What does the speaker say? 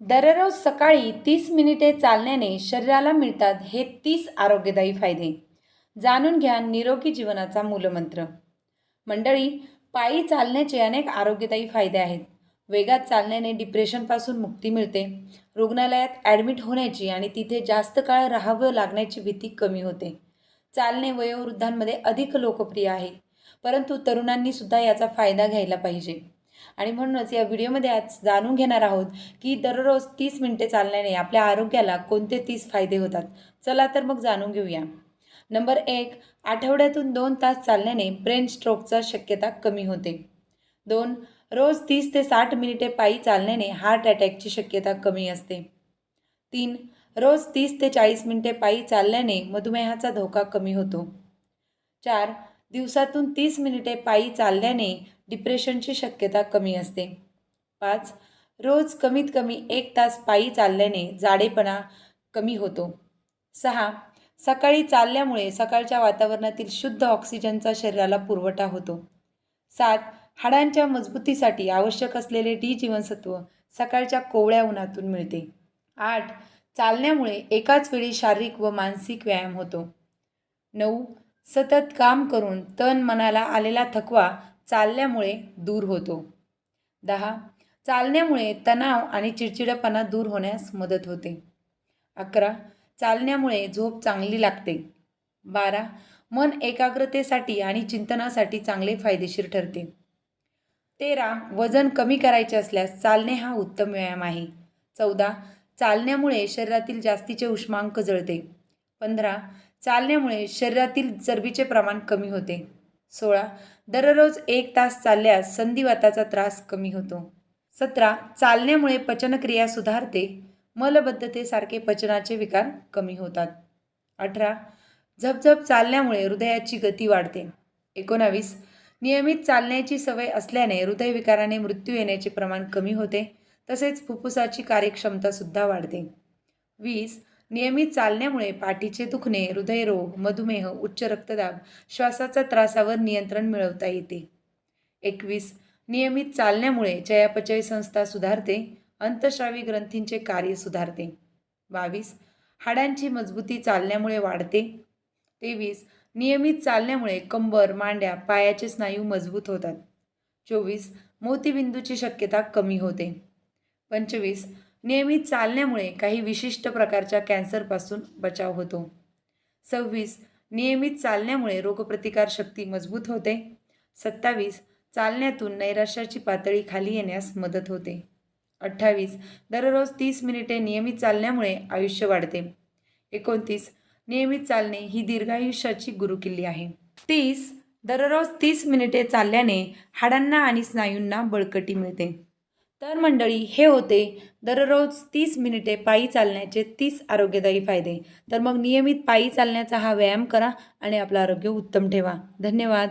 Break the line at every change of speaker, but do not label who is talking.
दररोज सकाळी तीस मिनिटे चालण्याने शरीराला मिळतात हे तीस आरोग्यदायी फायदे. जाणून घ्या निरोगी जीवनाचा मूलमंत्र. मंडळी पायी चालण्याचे अनेक आरोग्यदायी फायदे आहेत. वेगात चालण्याने डिप्रेशनपासून मुक्ती मिळते. रुग्णालयात ॲडमिट होण्याची आणि तिथे जास्त काळ राहावं लागण्याची भीती कमी होते. चालणे वयोवृद्धांमध्ये अधिक लोकप्रिय आहे. परंतु तरुणांनीसुद्धा याचा फायदा घ्यायला पाहिजे. आणि म्हणूनच या व्हिडिओमध्ये आज जाणून घेणार आहोत की दररोज तीस मिनिटे चालण्याने आपल्या आरोग्याला कोणते तीस फायदे होतात. चला तर मग जाणून घेऊया. नंबर एक आठवड्यातून दोन तास चालण्याने ब्रेन स्ट्रोकचा शक्यता कमी होते. दोन रोज तीस ते साठ मिनिटे पायी चालण्याने हार्ट अटॅकची शक्यता कमी असते. तीन रोज तीस ते चाळीस मिनिटे पायी चालल्याने मधुमेहाचा धोका कमी होतो. चार दिवसातून तीस मिनिटे पायी चालल्याने डिप्रेशनची शक्यता कमी असते. पाच रोज कमीत कमी एक तास पायी चालल्याने जाडेपणा कमी होतो. सहा सकाळी चालल्यामुळे सकाळच्या वातावरणातील शुद्ध ऑक्सिजनचा शरीराला पुरवठा होतो. सात हाडांच्या मजबूतीसाठी आवश्यक असलेले डी जीवनसत्व सकाळच्या कोवळ्या उन्हातून मिळते. आठ चालण्यामुळे एकाच वेळी शारीरिक व मानसिक व्यायाम होतो. नऊ सतत काम करून तन मनाला आलेला थकवा चालल्यामुळे दूर होतो. दहा चालण्यामुळे तणाव आणि चिडचिडपणा दूर होण्यास मदत होते. अकरा चालण्यामुळे झोप चांगली लागते. बारा मन एकाग्रतेसाठी आणि चिंतनासाठी चांगले फायदेशीर ठरते. तेरा वजन कमी करायचे असल्यास चालणे हा उत्तम व्यायाम आहे. चौदा चालण्यामुळे शरीरातील जास्तीचे उष्मांक जळते. पंधरा चालण्यामुळे शरीरातील चरबीचे प्रमाण कमी होते. सोळा दररोज एक तास चालल्यास संधिवाताचा त्रास कमी होतो. सतरा चालण्यामुळे पचनक्रिया सुधारते मलबद्धतेसारखे पचनाचे विकार कमी होतात. अठरा झपझप चालण्यामुळे हृदयाची गती वाढते. एकोणावीस नियमित चालण्याची सवय असल्याने हृदयविकाराने मृत्यू येण्याचे प्रमाण कमी होते तसेच फुफ्फुसाची कार्यक्षमतासुद्धा वाढते. वीस नियमित चालण्यामुळे पाठीचे दुखणे हृदयरोग मधुमेह उच्च रक्तदाब श्वासाच्या त्रासावर नियंत्रण मिळवता येते. एकवीस. नियमित चालण्यामुळे चयापचय संस्था सुधारते अंतश्रावी ग्रंथींचे कार्य सुधारते. बावीस. हाडांची मजबूती चालण्यामुळे वाढते. तेवीस. नियमित चालण्यामुळे कंबर मांड्या पायाचे स्नायू मजबूत होतात. चोवीस. मोतीबिंदूची शक्यता कमी होते. पंचवीस. नियमित चालण्यामुळे काही विशिष्ट प्रकारच्या कॅन्सरपासून बचाव होतो. सव्वीस. नियमित चालण्यामुळे रोगप्रतिकार शक्ती मजबूत होते. सत्तावीस. चालण्यातून नैराश्याची पातळी खाली येण्यास मदत होते. अठ्ठावीस. दररोज तीस मिनिटे नियमित चालण्यामुळे आयुष्य वाढते. एकोणतीस. नियमित चालणे ही दीर्घायुष्याची गुरुकिल्ली आहे. तीस. दररोज तीस मिनिटे चालल्याने हाडांना आणि स्नायूंना बळकटी मिळते. तर मंडळी हे होते दररोज तीस मिनिटे पायी चालण्याचे तीस आरोग्यदायी फायदे. तर मग नियमित पायी चालण्याचा हा व्यायाम करा आणि आपलं आरोग्य उत्तम ठेवा. धन्यवाद.